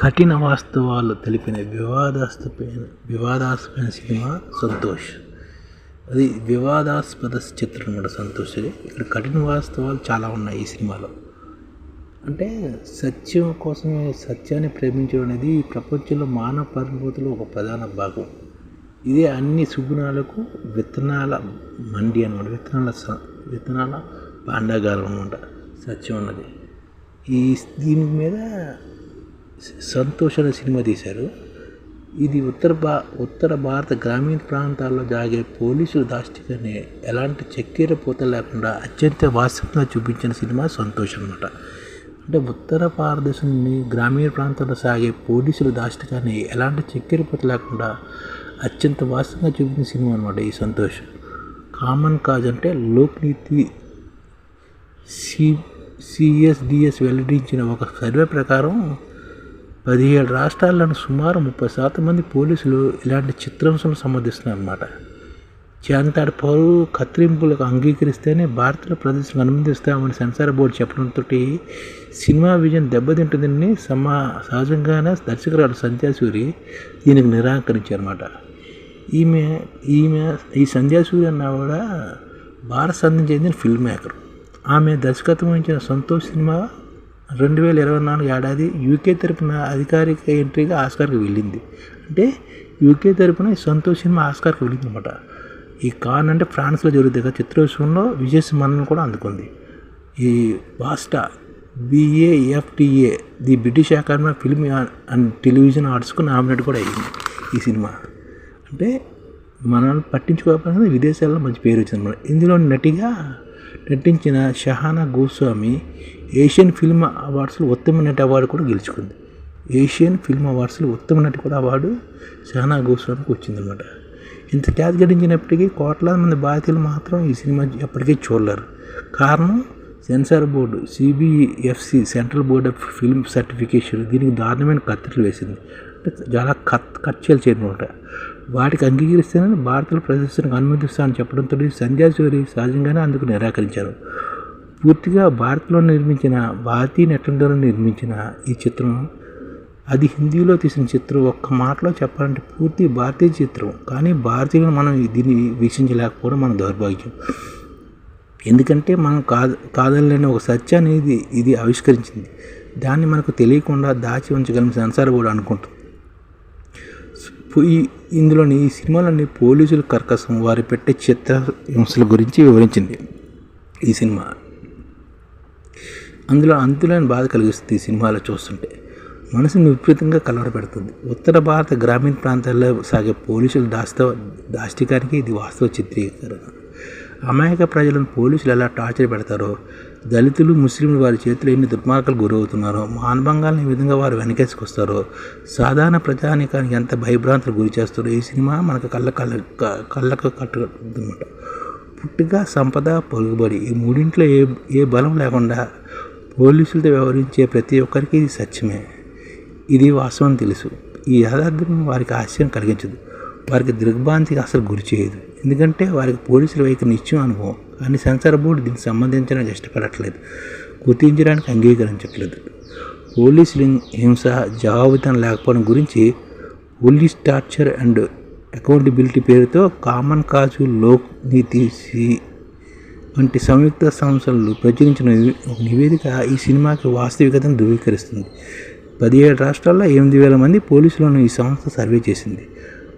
కఠిన వాస్తవాలు తెలిపిన వివాదాస్పద వివాదాస్పద సినిమా సంతోష్. అది వివాదాస్పద చిత్రం అనమాట సంతోష్ అది ఇక్కడ కఠిన వాస్తవాలు చాలా ఉన్నాయి ఈ సినిమాలో. అంటే సత్యం కోసమే సత్యాన్ని ప్రేమించడం అనేది ఈ ప్రపంచంలో మానవ పరిణతిలో ఒక ప్రధాన భాగం. ఇదే అన్ని సుగుణాలకు విత్తనాల మండి అనమాట. విత్తనాల స- విత్తనాల భాండాగారం అనమాట. సత్యం అన్నది. ఈ దీని మీద సంతోష్ అనే సినిమా తీశారు. ఇది ఉత్తర భా ఉత్తర భారత గ్రామీణ ప్రాంతాల్లో జాగే పోలీసుల దాష్టికని ఎలాంటి చక్కెర పూత లేకుండా అత్యంత వాస్తవంగా చూపించిన సినిమా సంతోష్ అనమాట అంటే ఉత్తర భారతదేశంలోని గ్రామీణ ప్రాంతాల్లో సాగే పోలీసుల దాష్టికాన్ని ఎలాంటి చక్కెర పూత లేకుండా అత్యంత వాస్తవంగా చూపించిన సినిమా అనమాట ఈ సంతోష్. కామన్ కాజ్ అంటే లోక్నీతి సి సిఎస్డిఎస్ వెల్లడించిన ఒక సర్వే ప్రకారం పదిహేడు రాష్ట్రాల్లోని సుమారు ముప్పై శాతం మంది పోలీసులు ఇలాంటి చిత్రాంశాలను సమర్థిస్తున్నారన్నమాట. చేంతాడు పౌరు కత్తిరింపులకు అంగీకరిస్తేనే భారతీయ ప్రదర్శనకు అనుమతిస్తామని సెన్సార్ బోర్డు చెప్పడంతో సినిమా విజయం దెబ్బతింటుందని సమా సహజంగానే దర్శకురాలు సంధ్యాసూరి దీనికి నిరాకరించారన్నమాట. ఈమె ఈమె ఈ సంధ్యాసూరి అన్న కూడా భారత సంధించిన ఫిల్మ్ మేకర్ ఆమె దర్శకత్వం వహించిన సంతోష్ సినిమా రెండు వేల ఇరవై నాలుగు ఏడాది యూకే తరపున అధికారిక ఎంట్రీగా ఆస్కార్కి వెళ్ళింది. అంటే యూకే తరపున సంతోష్ సినిమా ఆస్కార్కి వెళ్ళింది అనమాట ఈ కాన్ అంటే ఫ్రాన్స్లో జరుగుతుంది కదా చిత్రోత్సవంలో విజయ మన్నను కూడా అందుకుంది. ఈ BAFTA BAFTA the British Academy film and television ఆర్ట్స్కు nominate కూడా అయ్యింది ఈ సినిమా. అంటే మనల్ని పట్టించుకోకపోయినా విదేశాల్లో మంచి పేరు వచ్చింది ఇందులో నటిగా నటించిన షహానా గోస్వామి ఏషియన్ ఫిల్మ్ అవార్డ్స్లో ఉత్తమ నటి అవార్డు కూడా గెలుచుకుంది. ఏషియన్ ఫిల్మ్ అవార్డ్స్లో ఉత్తమ నటి కూడా అవార్డు షహానా గోస్వామికి వచ్చిందనమాట ఇంత ఖ్యాతి గడించినప్పటికీ కోట్లాది మంది భారతీయులు మాత్రం ఈ సినిమా ఎప్పటికీ చూడలేరు. కారణం censor board CBFC central board of film certification. దీనికి దారుణమైన కత్తిరలు వేసింది. అంటే చాలా కత్ ఖర్చులు చేయడం వాటికి అంగీకరిస్తేనే భారతీయుల ప్రదర్శనకు అనుమతిస్తానని చెప్పడంతో సంధ్యాసూరి సహజంగానే అందుకు నిరాకరించారు. పూర్తిగా భారత్లో నిర్మించిన భారతీయ నటులతో నిర్మించిన ఈ చిత్రం అది హిందీలో తీసిన చిత్రం ఒక్క మాటలో చెప్పాలంటే పూర్తి భారతీయ చిత్రం. కానీ భారతీయులు మనం దీన్ని వీక్షించలేకపోవడం మన దౌర్భాగ్యం. ఎందుకంటే మనం కాదు కాదనలేని ఒక సత్యాన్ని ఇది ఇది ఆవిష్కరించింది. దాన్ని మనకు తెలియకుండా దాచి ఉంచగలిగిన సెన్సార్ కూడా అనుకుంటాం. ఈ ఇందులోని ఈ సినిమాలోని పోలీసుల కర్కసం వారి పెట్టే చిత్ర హింసల గురించి వివరించింది ఈ సినిమా. అందులో అంతులేని బాధ కలిగిస్తుంది ఈ సినిమాలో చూస్తుంటే. మనసును విపరీతంగా కలవరపెడుతుంది. ఉత్తర భారత గ్రామీణ ప్రాంతాల్లో సాగే పోలీసుల దాస్త దాష్టికానికి ఇది వాస్తవ చిత్రీకరణ. అమాయక ప్రజలను పోలీసులు ఎలా టార్చర్ పెడతారో దళితులు ముస్లింలు వారి చేతిలో ఎన్ని దుర్మార్గాలు గురవుతున్నారో మానభంగాలను ఏ విధంగా వారు వెనకేసుకొస్తారో సాధారణ ప్రజానికానికి ఎంత భయభ్రాంతులు గురి చేస్తారో ఈ సినిమా మనకు కళ్ళ కళ్ళ కళ్ళకు కట్టుకుందన్నమాట పుట్టుగా సంపద పలుకుబడి ఈ మూడింట్లో ఏ ఏ బలం లేకుండా పోలీసులతో వ్యవహరించే ప్రతి ఒక్కరికి ఇది సత్యమే. ఇది వాస్తవం తెలుసు. ఈ యాదార్థ్యం వారికి ఆశ్చర్యం కలిగించదు. వారికి దిగ్భ్రాంతికి అసలు గురి చేయదు. ఎందుకంటే వారికి పోలీసుల వైపు నిత్యం అనుభవం. కానీ సెన్సార్ బోర్డు దీనికి సంబంధించడానికి ఇష్టపడట్లేదు గుర్తించడానికి అంగీకరించట్లేదు. పోలీసులు హింస జవాబుతనం లేకపోవడం గురించి పోలీస్ టార్చర్ అండ్ అకౌంటబిలిటీ పేరుతో కామన్ కాజు లోక్ నీతి సి వంటి సంయుక్త సంస్థలు ప్రచురించిన ఒక నివేదిక ఈ సినిమాకి వాస్తవికతను ధృవీకరిస్తుంది. పదిహేడు రాష్ట్రాల్లో ఎనిమిది వేల మంది పోలీసులను ఈ సంస్థ సర్వే చేసింది.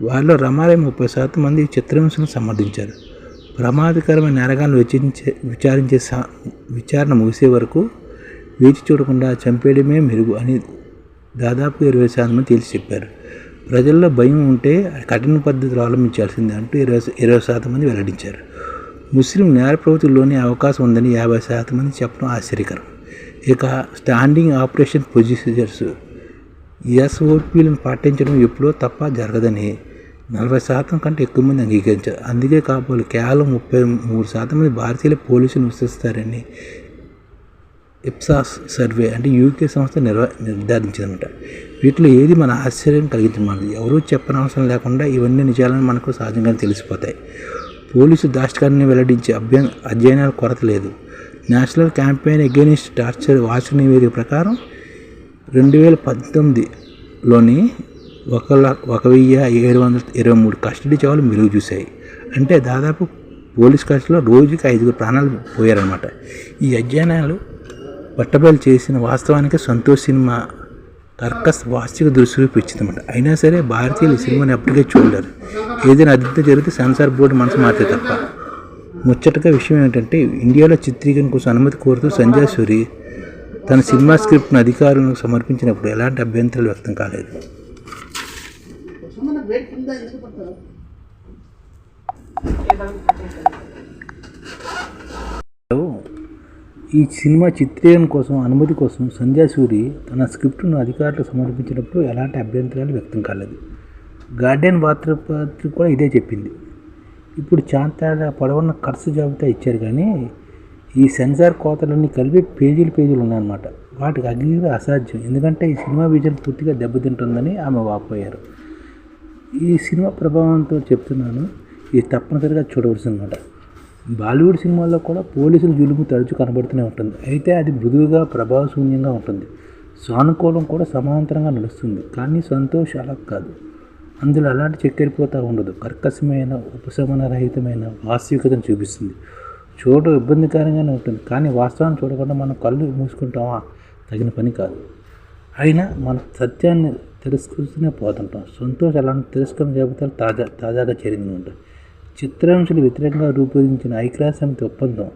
వారిలో రమారే ముప్పై శాతం మంది చిత్రహింసను సమర్థించారు. ప్రమాదకరమైన నేరగాలను వెచ్చించే విచారించే విచారణ ముగిసే వరకు వేచి చూడకుండా చంపేయడమే మెరుగు అని దాదాపు ఇరవై శాతం మంది తేల్చి చెప్పారు. ప్రజల్లో భయం ఉంటే కఠిన పద్ధతులు అవలంబించాల్సిందే అంటూ ఇరవై ఇరవై శాతం మంది వెల్లడించారు. ముస్లిం నేర ప్రవృత్తుల్లోనే అవకాశం ఉందని యాభై శాతం మంది చెప్పడం ఆశ్చర్యకరం. ఇక స్టాండింగ్ ఆపరేషన్ ప్రొసీజర్స్ ఎస్ఓపీలను పాటించడం ఎప్పుడో తప్ప జరగదని. నలభై శాతం కంటే ఎక్కువ మంది అంగీకరించారు. అందుకే కాబోలు కేవలం ముప్పై మూడు శాతం మంది భారతీయుల పోలీసులు విశ్వసిస్తారని ఇప్సాస్ సర్వే అంటే యూకే సంస్థ నిర్వ నిర్ధారించిందనమాట వీటిలో ఏది మన ఆశ్చర్యం కలిగించమన్నది. ఎవరూ చెప్పనవసరం లేకుండా ఇవన్నీ నిజాలను మనకు సహజంగా తెలిసిపోతాయి. పోలీసు దాష్టికాన్ని వెల్లడించే అభ్య అధ్యయనాల కొరత లేదు. National campaign against torture watch నివేదిక ప్రకారం రెండు వేల పద్దెనిమిదిలోని ఒక ల- ఒక వెయ్యి ఏడు వందల ఇరవై మూడు కస్టడీ చావులు మెరుగు చూశాయి. అంటే దాదాపు పోలీస్ కస్టడీలో రోజుకి ఐదుగురు ప్రాణాలు పోయారనమాట ఈ అధ్యయనాలు పట్టబయలు చేసిన వాస్తవానికి సంతోష్ సినిమా తర్కస్ వాస్తవిక దృశ్యం ఇచ్చిందన్నమాట అయినా సరే భారతీయులు సినిమాని ఎప్పటికే చూడలేరు. ఏదైనా అద్భుతం జరిగితే సెన్సార్ బోర్డు మనసు మారితే తప్ప. ముచ్చటగా విషయం ఏంటంటే ఇండియాలో చిత్రీకరణ కోసం అనుమతి కోరుతూ సంజయ్ సూరి తన సినిమా స్క్రిప్ట్ను అధికారులకు సమర్పించినప్పుడు ఎలాంటి అభ్యంతరాలు వ్యక్తం కాలేదు. ఈ సినిమా చిత్రీకరణ కోసం అనుమతి కోసం సంధ్యా సూరి తన స్క్రిప్ట్ను అధికారులకు సమర్పించినప్పుడు ఎలాంటి అభ్యంతరాలు వ్యక్తం కాలేదు. గార్డెన్ వార్తాపత్రిక కూడా ఇదే చెప్పింది. ఇప్పుడు చాంతాడ పొడవున్న ఖర్చు జాబితా ఇచ్చారు కానీ ఈ సెన్సార్ కోతలన్నీ కలిపి పేజీలు పేజీలు ఉన్నాయన్నమాట. వాటికి అగ్ని అసాధ్యం. ఎందుకంటే ఈ సినిమా విజన్ పూర్తిగా దెబ్బతింటుందని ఆమె వాపోయారు. ఈ సినిమా ప్రభావంతో చెప్తున్నాను ఇది తప్పనిసరిగా చూడవలసిందన్నమాట. బాలీవుడ్ సినిమాల్లో కూడా పోలీసుల జులుము తరచూ కనబడుతూనే ఉంటుంది. అయితే అది మృదువుగా ప్రభావశూన్యంగా ఉంటుంది. సానుకూలం కూడా సమాంతరంగా నడుస్తుంది. కానీ సంతోష్ అలా కాదు. అందులో అలాంటి చక్కెరిపోతా ఉండదు. కర్కశమైన ఉపశమనరహితమైన వాస్తవికతను చూపిస్తుంది. చూడ ఇబ్బందికరంగానే ఉంటుంది. కానీ వాస్తవాన్ని చూడకుండా మనం కళ్ళు మూసుకుంటామా? తగిన పని కాదు. అయినా మన సత్యాన్ని తిరస్కరిస్తూనే పోతుంటాం. సంతోష్ అలాంటి తిరస్కరణ జాబితాలు తాజా తాజాగా చేరింది ఉంటాయి చిత్రాంశాలు వ్యతిరేకంగా రూపొందించిన ఐక్యరాజ్య సమితి ఒప్పందం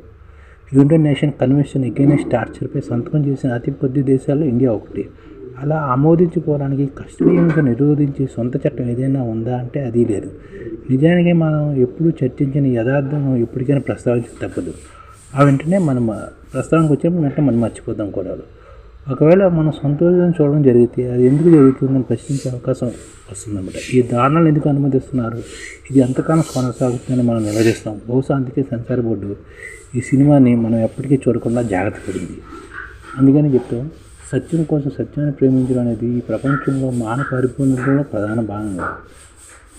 యునైటెడ్ నేషన్ కన్వెన్షన్ ఎగైనెస్ట్ టార్చర్పై సంతకం చేసిన అతి కొద్ది దేశాల్లో ఇండియా ఒకటి. అలా ఆమోదించుకోవడానికి కస్టడీ నిరోధించి నిరోధించే సొంత చట్టం ఏదైనా ఉందా అంటే అది లేదు. నిజానికి మనం ఎప్పుడు చర్చించిన యథార్థం ఎప్పటికైనా ప్రస్తావించక తప్పదు. ఆ వెంటనే మనం ప్రస్తావనకు వచ్చినప్పుడు వెంటనే మనం మర్చిపోతాం కూడా. ఒకవేళ మనం సంతోషం చూడడం జరిగితే అది ఎందుకు జరుగుతుందని ప్రశ్నించే అవకాశం వస్తుందన్నమాట. ఈ దారుణాలు ఎందుకు అనుమతిస్తున్నారు? ఇది ఎంతకాలం కొనసాగుతుందని మనం నిలదీస్తాం బహుశా అందుకే సెన్సార్ బోర్డు ఈ సినిమాని మనం ఎప్పటికీ చూడకుండా జాగ్రత్త పడింది. అందుకని చెప్తాం సత్యం కోసం సత్యాన్ని ప్రేమించడం అనేది ఈ ప్రపంచంలో మానవ పరిపూర్ణతలో ప్రధాన భాగంగా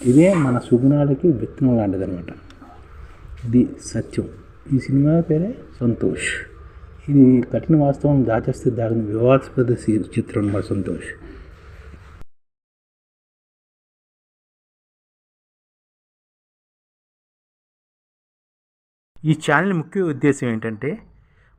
ఇదే మన సుగుణాలకి విత్తనం లాంటిదన్నమాట. ఇది సత్యం. ఈ సినిమా పేరే సంతోష్. ఇది కఠిన వాస్తవం దాచేస్తే దాని వివాదాస్పద చిత్రం అన్నమాట సంతోష్. ఈ ఛానల్ ముఖ్య ఉద్దేశం ఏంటంటే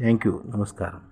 Thank you. నమస్కారం.